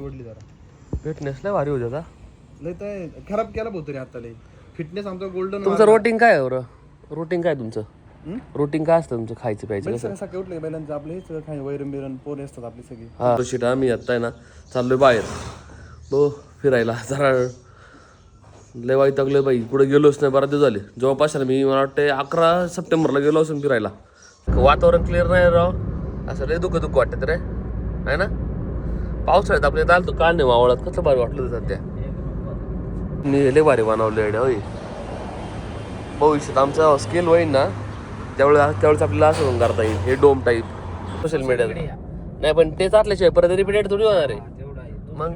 ओढली जरा. फिटनेस लय भारी होत आता. लय तर खराब केला भाऊ तरी आता लय फिटनेस आमचा गोल्डन तुमचं रोटिंग काय आहे बरं? रोटिंग काय तुमचं? रोटिंग काय असतं तुमचं खायचं प्यायचं सकाळी उठले बैलांचं आपलं हेच काही वैरण बिरण पोरे असतात आपली सगळी. हा. शिट आम्ही आता आहे ना चाललोय बाहेर. तो फिरायला जरा लय वाईट लागलं बाई. कुठे गेलोच नाही बराच दिवस झाले. जवळपास मी मला वाटतं अकरा सप्टेंबरला गेलो असून फिरायला. वातावरण क्लिअर नाही राव. असं लय दुःख दुःख वाटत रे. आहे ना? पावसाळ्यात आपल्या इथं आलतो काल नाही मावळात कसं भारी वाटलं सध्या? मी लय भारी बनवलं एवढ्या होय. भविष्यात आमचा स्केल होईल ना त्यावेळेस त्यावेळेस आपल्याला असं करता येईल हे डोम टाईप सोशल मीडियाला नाही पण तेच असल्याशिवाय परत रिपीटेड थोडी होणार आहे. मग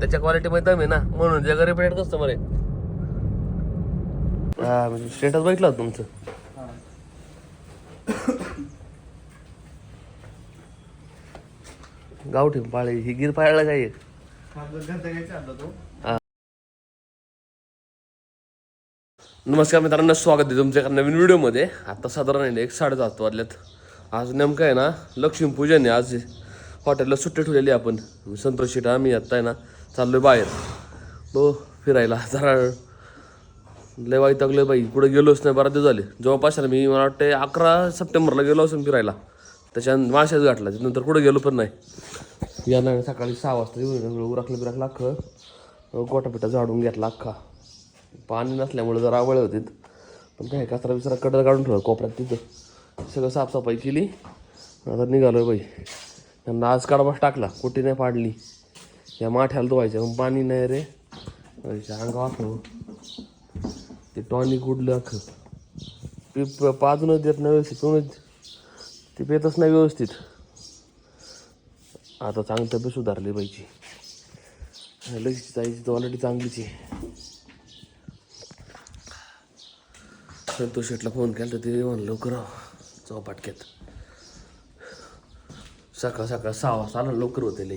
त्याच्या क्वालिटी मध्ये दम आहे ना म्हणून जग रिपीटेड कस्टमर आहे हा म्हणजे स्टेटस बघितलं तुमचं? गावठी पाळे. ही गिर पाळायला काय आहे? नमस्कार मित्रांनो स्वागत आहे तुमच्या एका नवीन व्हिडिओमध्ये. आता साधारण आहे ना एक साडेसात वाजल्यात आज नेमकं आहे ना लक्ष्मीपूजन आहे. आज हॉटेलला सुट्टी ठेवलेली आहे आपण. संतोष शेट आम्ही आता आहे ना चाललोय बाहेर. तो फिरायला. जरा लय वाईट लागलं बाई. कुठं गेलोच नाही बराच दिवस झाले. जवळपास आहे ना मी मला वाटते अकरा सप्टेंबरला गेलो असून फिरायला. त्याच्या माशाच गाठला नंतर कुठं गेलो पण नाही. यानं सकाळी सहा वाजता येऊन उरकलं बिरकलं अख्खं गोटापिटा झाडून घेतला अख्खा. पाणी नसल्यामुळे जरा आवळ होते. पण काय कचरा बिचरा कडर काढून ठेवलं कोपऱ्यात तिथं. सगळं साफसफाई केली. आता निघालो बाई. त्यांना आज कडबास टाकला. कुठे नाही पाडली. या माठ्याला धुवायचं पण पाणी नाही रे. अंगा असं ते टॉनिक उडलं अख्खं. पी प- पाजूनच देत नाही व्यवस्थित. पिऊनच ते पेतच नाही व्यवस्थित. आता चांगली तब्येत सुधारली पाहिजे. लगेच जायची तर ऑलरेडी चांगलीच आहे. संतोष शेटला फोन केला तर ते म्हणलं लवकर चौपाट घेत सकाळ सकाळ सहा वाजता लवकर होते लई.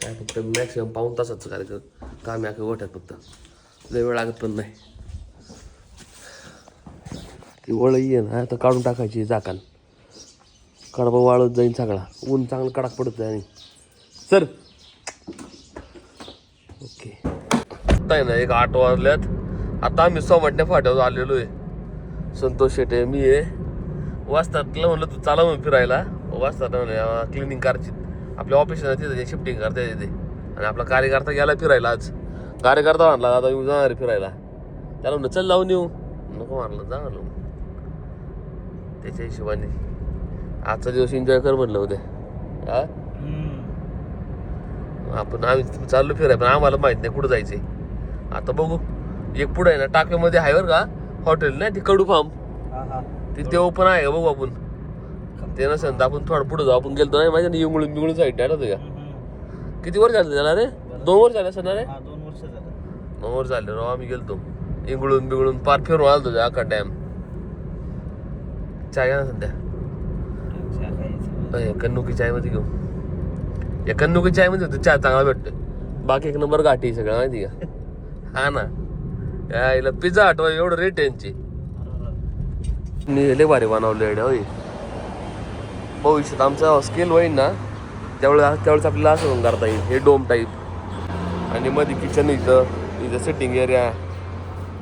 काय फक्त मॅक्सिमम पाऊन तासाचं कार्यक्रम काम या गोठ्यात फक्त. लय वेळ लागत पण नाही. ती वळई आहे ना आता काढून टाकायची जाकाल कडबा वाळत जाईल सगळा. ऊन चांगलं कडक पडत जाईल सर ओके. नाही ना एक आठ वाजल्यात. आता आम्ही सोमटण्या फाट्यावर आलेलो आहे. संतोष शेटे मी आहे. वाजतातलं म्हणलं तू चाला म्हणून फिरायला. वाजतात म्हणलं क्लिनिंग कारची आपल्या ऑफिसला तिथे शिफ्टिंग करता येते. आणि आपला कार्यकर्ता गेला फिरायला आज. कार्यकर्ता म्हणला आता मी जाणार फिरायला. त्याला म्हणलं चल लावून येऊ. नको म्हणलं जा म्हणलं. त्याच्या हिशोबाने. आजचा दिवस एन्जॉय कर म्हणलं उद्या. हा? आपण आम्ही चाललो फिराय पण आम्हाला माहीत नाही कुठं जायचंय. आता बघू. एक पुढे आहे ना टाक्यामध्ये आहे बरं का हॉटेल नाही ती कडू फार्म ते ते ओपन आहे का बघू आपण. ते नसेल तर आपण थोडं पुढे जाऊ. आपण गेलतो नाही माझ्या इंगळून बिंगळून साईड आलं होतं का किती वर्ष झालं त्याला रे? दोन वर्ष झाले असं ना रे? दोन वर्ष झालं. राव आम्ही गेलतो. इंगळून बिंगळून पार फिरून आलतो त्या अख्खा डॅम चाय घ्या ना सध्या. कन्नुकी चायमध्ये घेऊ. या कन्नुकी चायमध्ये होतं चहा चांगला भेटतो बाकी एक नंबर गाठी सगळं माहिती का? हा ना. या पिझ्झा आठवा एवढं रेट यांची. लय भारी बनवले एवढ्या होय. भविष्यात आमचा स्केल होईल ना त्यावेळेस त्यावेळेस आपल्याला असं करता येईल. हे डोम टाईप आणि मध्ये किचन इथं इथं सिटिंग एरिया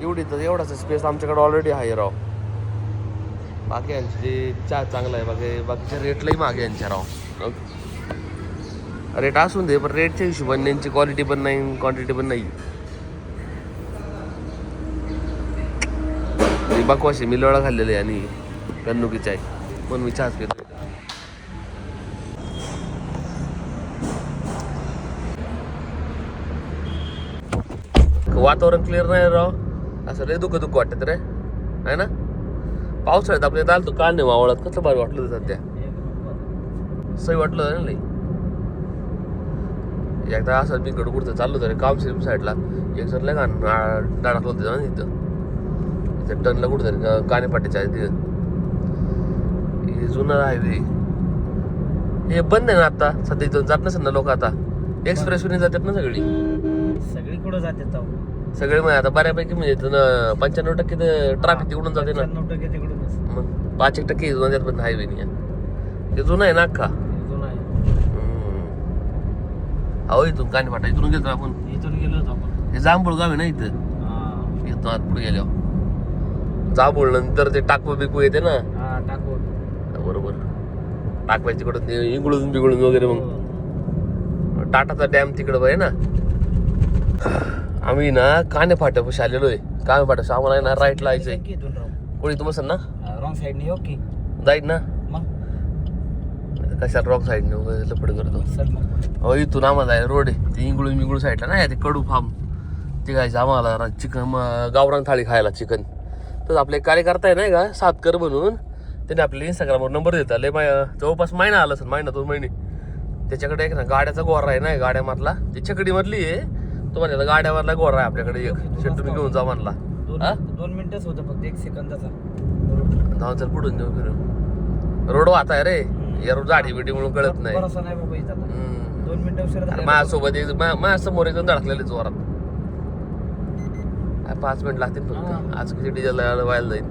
एवढी तर एवढाच स्पेस आमच्याकडे ऑलरेडी आहे राव. बाकी यांचे चहा चांगला आहे बाकी बाकीच्या रेटलाही मागे यांच्या राव. रेट असून दे पण रेटच्या हिशोबाने यांची क्वालिटी पण नाही क्वांटिटी पण नाही. ही बकवाशी मी लोळा खाल्लेली आहे आणि कन्नुकी चाय पण मी चहाच घेतो वातावरण क्लिअर नाही राव. असं लय दुःख दुःख वाटत रे. आहे ना? पावसाळ्यात आपल्या इथं आलतो काल नाही मावळात कसं भारी वाटलं सध्या. सही वाटलं ना लई. एकदा असं मी कडू कुठं चाललो तर रे काम सिम साईडला. एक सर लय घाण होते होतं ना तिथं. इथं टनला कुठं तरी कानेपाट्याच्या आहे तिथं हे जुनं हायवे हे बंद आहे ना आता? सध्या इथून जात नसेल ना लोक आता? एक्सप्रेसवरून जातात ना सगळी? सगळी कुठं जाते सगळे म्हणजे आता बऱ्यापैकी म्हणजे इथं पंच्याण्णव टक्के ट्रॅफिक तिकडून जाते ना. शहाण्णव टक्के तिकडूनच. मग पाच एक टक्के इथून पण हायवे नाही. ते जुनं आहे ना अख्खा? जुनं आहे. अहो इथून काने फाटा इथून गेलो आपण. इथून गेलो होतो आपण. हे जांभूळ गाव आहे ना इथं? हा. इथून आत पुढे गेल्यावर. जांभूळ नंतर ते टाकवा बिकू येते ना? हा टाकू बरोबर. टाकवाय तिकडं ते इंगळून बिगळून वगैरे हो. मग टाटाचा डॅम तिकडं आहे ना? आम्ही ना काने फाट्यापाशी आलेलो आहे. काने फाट्यापाशी आम्हाला आहे ना की इथून राहू. कोणी तू बसन ना? रॉंग साईडने येऊ की जाईन ना? कशाला रॉंग साईडने वगैरे लपड करतो? सर अहो इथून आम्हाला आहे रोड आहे. ते इंगळून मिंगळू साईडला नाही ते कडू फार्म ते खायचं आम्हाला चिकन गावरान थाळी खायला चिकन तर आपले एक कार्यकर्ता आहे नाही का? सातकर म्हणून. त्याने आपल्याला इंस्टाग्रामवर नंबर देता लय माय जवळपास महिना आला सर महिना दोन महिने. त्याच्याकडे एक ना गाड्याचा गोरा आहे ना गाड्यामधला. ते छकडीमधली आहे. तो म्हणला गाड्यावरला गोरा आहे आपल्याकडे एक. शेट तुम्ही घेऊन जा म्हणला. हा? दोन मिनिटच होतं फक्त एक सेकंदाचा. जाऊन चल पुढून नेऊ फिरून रोड वाहत आहे रे. या रोड जाडी बिडी म्हणून कळत नाही. भरोसा नाही बाबा इथं आता. हम्म. दोन मिनिटं उशीर अरे झाले माझ्यासोबत एक मा- माझ्यासमोर एक जण धडकलेले जोरात. काय पाच मिनिट लागतील फक्त. आज किती डिझेल व्हायला जाईल.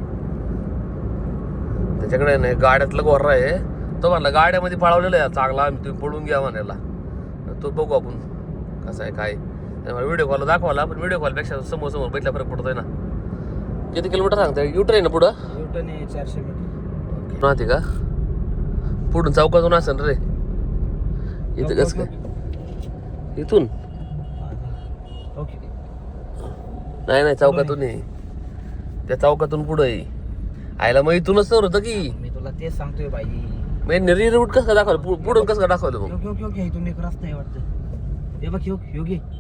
त्याच्याकडे नाही गाड्यातला गोरा आहे. तो म्हणला गाड्यामध्ये पळवलेला आहे. चांगला आम्ही तुम्ही पळून घ्या म्हणायला. तो बघू आपण कसं आहे काय व्हिडिओ कॉल दाखवाला पण व्हिडिओ कॉलपेक्षा समोर समोर बैठला फरक पडतोय ना. किती किलोमीटर सांगताय? युटर आहे ना पुढं? आहे चारशे मीटर राहते का? पुढून चौकातून असेल रे. इथं कसं काय? इथून? ओके नाही नाही चौकातून आहे. त्या चौकातून पुढं आहे. आयला मग इथूनच तर होतं की. मी तुला तेच सांगतोय बाई. मग री रूट कसं दाखवलं? पुढून कसं दाखवलं मग? इथून एक रस्ता आहे वाटतं. हे बघ योग्य योग्य. यो इथं.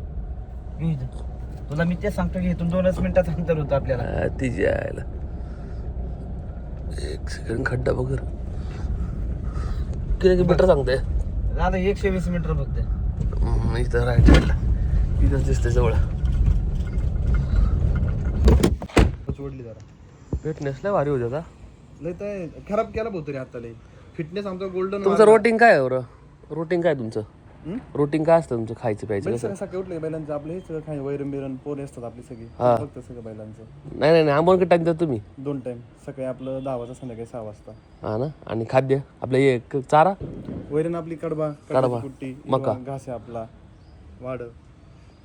तुला मी तेच सांगतो की इथून दोनच मिनिटात अंतर होतं आपल्याला. आ, तिची आयला एक सेकंड खड्डा बघ किती मीटर सांगते. दादा एकशे वीस मीटर फक्त हम्म, इथं राईट साईडला इथंच दिसते जवळ. ओढली जरा. फिटनेस लय भारी होते आता. लय तर खराब केला भाऊ तरी आता लय फिटनेस आमचा गोल्डन तुमचं रोटिंग काय आहे बरं? रोटिंग काय तुमचं? रोटिंग काय असतं तुमचं खायचं प्यायचं कसं? सगळं सकाळी उठले बैलांचं आपलं हे सगळं काही वैरण बिरण पोरे असतात आपली सगळी. हा. फक्त सगळं बैलांचं. नाही नाही नाही टाइम द्या तुम्ही? दोन टाइम सकाळी आपलं दहा वाजता संध्याकाळी सहा वाजता. हा ना? आणि खाद्य? आपलं हे क- चारा? वैरण आपली कडबा कडबा, कुट्टी मका. घास आहे आपला वाड.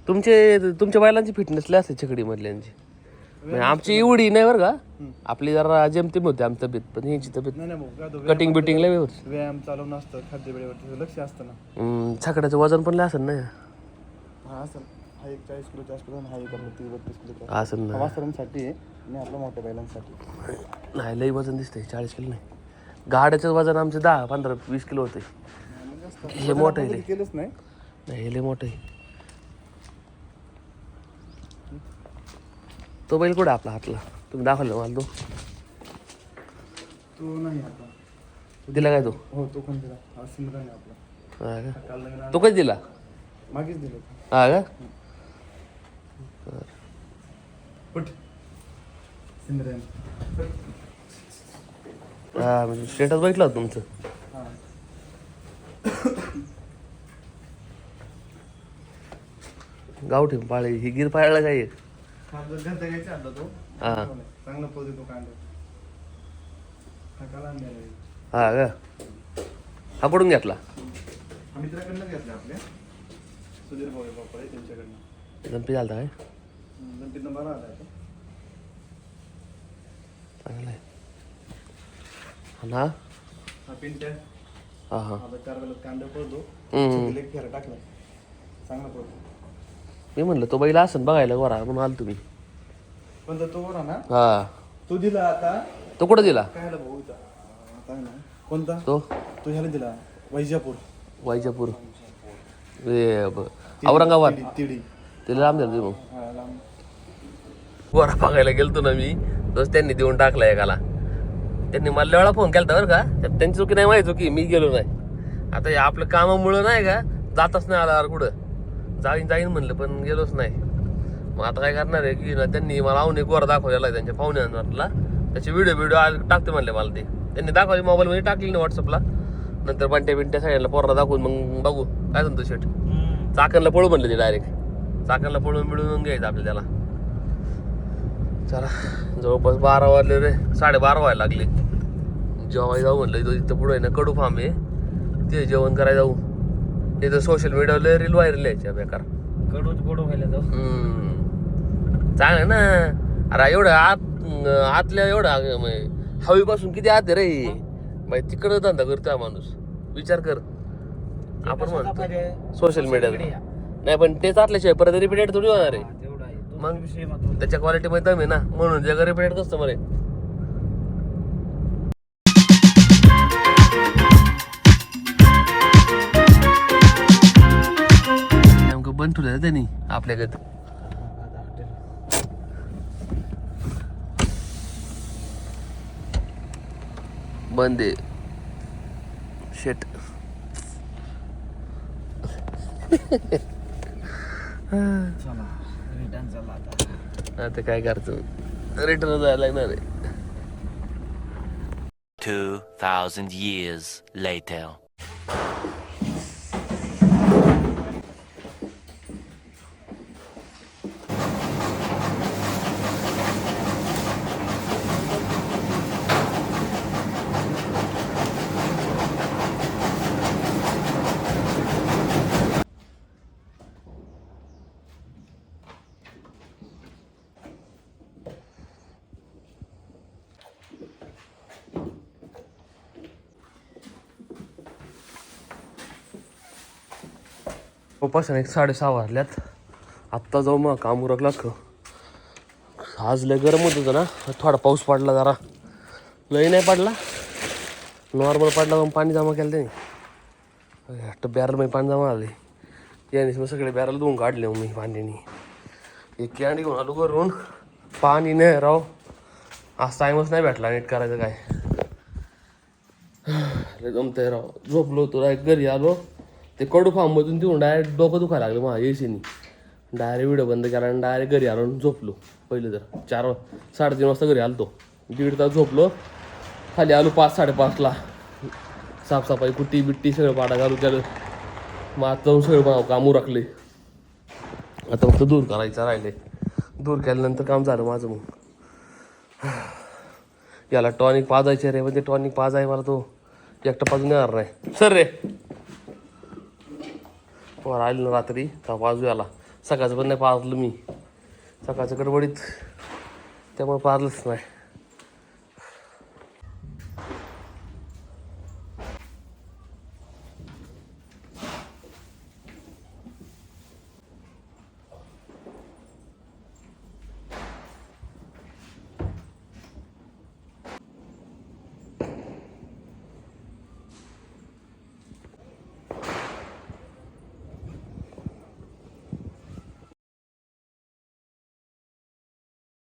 तुमचे तुमच्या बैलांची फिटनेस लय असते छकडी मधल्यांची म्हणजे आमची एवढी नाही बरं का. आपली जरा जेमतेम होते आमची तब्येत पण ह्यांची तब्येत नाही नाही भाऊ काय होतं, कटिंग बिटिंग लय व्यवस्थित. व्यायाम चालवणं असतं खाद्य वेळेवरती लक्ष असतं ना. हम्म, छकड्याचं वजन पण लय असेल ना हा असं हा एक चाळीस किलोचा असतो आणि हा एक आपला तीस बत्तीस किलोचा असेल ना. वासरांसाठी आहे आणि आपल्या मोठ्या बैलांसाठी. नाही लई वजन दिसतंय चाळीस किलो नाही. गाड्याचं वजन आमचं दहा पंधरा वीस किलो होते हे मोठं आहे लय. केलंच नाही. नाही हे लय मोठं आहे. तो बैल कुठे आपला हातला? तुम्ही दाखवलं मला तो. तो नाही आता. दिला काय तो? हो तो दिला. हा सिमरन आहे आपला. हा का? काल नवीन तो कधी दिला? मागेच दिलं हा का? पट सिमरन. हा म्हणजे स्टेटस बघितलं होतं तुमचं. हा. गावठी पाळे ही गिर पाळला काय आहे? हा जर घ्यायचा आणला तो हा. चांगला पोज येतो कांदा. हा काल आणलेला आहे. हा का हा कुठून घेतला. हा मित्राकडनं घेतला आपल्या. सुधीर भाऊ बापा आहे त्यांच्याकडनं. गणपती झालता काय? आला आहे तो. चांगला आहे. आणि हा हा पिंट्या. हा हा. आता चार वेळेला कांदा पडतो. हम्म. एक फेरा टाकला. चांगला पडतो. मी म्हणलं तो बैल असं बघायला गोरा म्हणून आलो तुम्ही पण तो बरा ना? हा. तो दिला आता. तो कुठं दिला? काय ह्याला भाऊ होता आता आहे ना. कोणता? तो? तो ह्याला दिला. वैजापूर. वायजापूर हे ब- औरंगाबाद. तिडी- तिडी. तिला लांब दिला तुम्ही मग. हा लांब. गोरा बघायला गेलतो ना मी. तोच त्यांनी देऊन टाकला एकाला. त्यांनी मला लय वेळा फोन केला बरं का. त्यांची चुकी नाही माहिती चुकी. मी गेलो नाही. आता हे आपलं कामामुळं नाही का जातच नाही आला कुठं. जाईन जाईन म्हणलं पण गेलोच नाही. मग आता काय करणार आहे की ना त्यांनी मला आवून एक गोरा दाखवलेला आहे त्यांच्या पाहुण्यांवरला त्याचे व्हिडिओ व्हिडिओ टाकते म्हणले मला ते. त्यांनी दाखवले मोबाईलमध्ये टाकले ना व्हॉट्सअपला नंतर बंट्या बिंट्या सगळ्यांना पोराला दाखवून मग बघू काय म्हणतो शेट चाकणला पळू म्हणलं ते डायरेक्ट चाकणला पळून मिळून घ्यायचं आपल्या त्याला. चला जवळपास बारा वाजले रे साडेबारा व्हायला लागले. जेवाय जाऊ म्हणलं इथं पुढे ना कडू फार्म आहे. ते जेवण करायला जाऊ. तिथं सोशल मीडियावर रील व्हायरल यायच्या बेकार. कडूच गोड व्हायला जाऊ. हम्म. चांगलं ना. अरे एवढं आत आतल्या एवढं हवेपासून किती आत आहे रे बाई तिकडं धंदा करतोय हा माणूस. विचार कर. आपण म्हणतो सोशल मीडियावर नाही पण तेच आतल्याशिवाय परत रिपीटेड थोडी होणार आहे. तेवढा आहे. तो मग? विषय महत्त्वाचा. त्याच्या क्वालिटी मध्ये दम आहे ना. म्हणून जग रिपीटेड कस्टमर आहे. बंद ठेवलं त्यांनी आपल्याकडे बंद आहे. शेट चला रिटर्न चला आता. आता काय करतो रिटर्न जायला लागणार आहे. 2,000 years later. उपासन एक साडेसहा वाजल्यात. आत्ता जाऊ मग काम उरकला ख आज लय गरम होत होतं ना थोडा पाऊस पडला जरा. लय नाही पडला. नॉर्मल पडला मग पाणी जमा केलं त्याने. बॅरलमध्ये पाणी जमा आले याने मग सगळे बॅरल धुवून काढले मग मी पाण्याने एक कॅन्डी घेऊन आलो करून पाणी नाही राव. आज टाईमच नाही भेटला नीट करायचं काय. जमतंय राव. झोपलो तुला एक घरी आलो. ते कडू फार्ममधून देऊन डायरेक्ट डोकं दुखायला लागलं माझ्या एसीनी डायरेक्ट व्हिडिओ बंद केला आणि डायरेक्ट घरी आलो झोपलो. पहिलं तर चार साडेतीन वाजता घरी आलो दीड तास झोपलो. खाली आलो पाच साडेपाचला साफसफाई कुट्टी बिट्टी सगळं पाडा घालू त्याला मग जाऊन सगळं काम उरकले. आता फक्त दूर करायचं राहिले दूर केल्यानंतर काम झालं माझं मग. याला टॉनिक पाजायचे रे म्हणजे ते टॉनिक पाजाय मला तो एकटा पाजून येणार नाही. सर रे! वर आली ना रात्री का पाजू आला. सकाळचं पण नाही पाजलं मी. सकाळचं गडबडीत त्यामुळे पाजलंच नाही.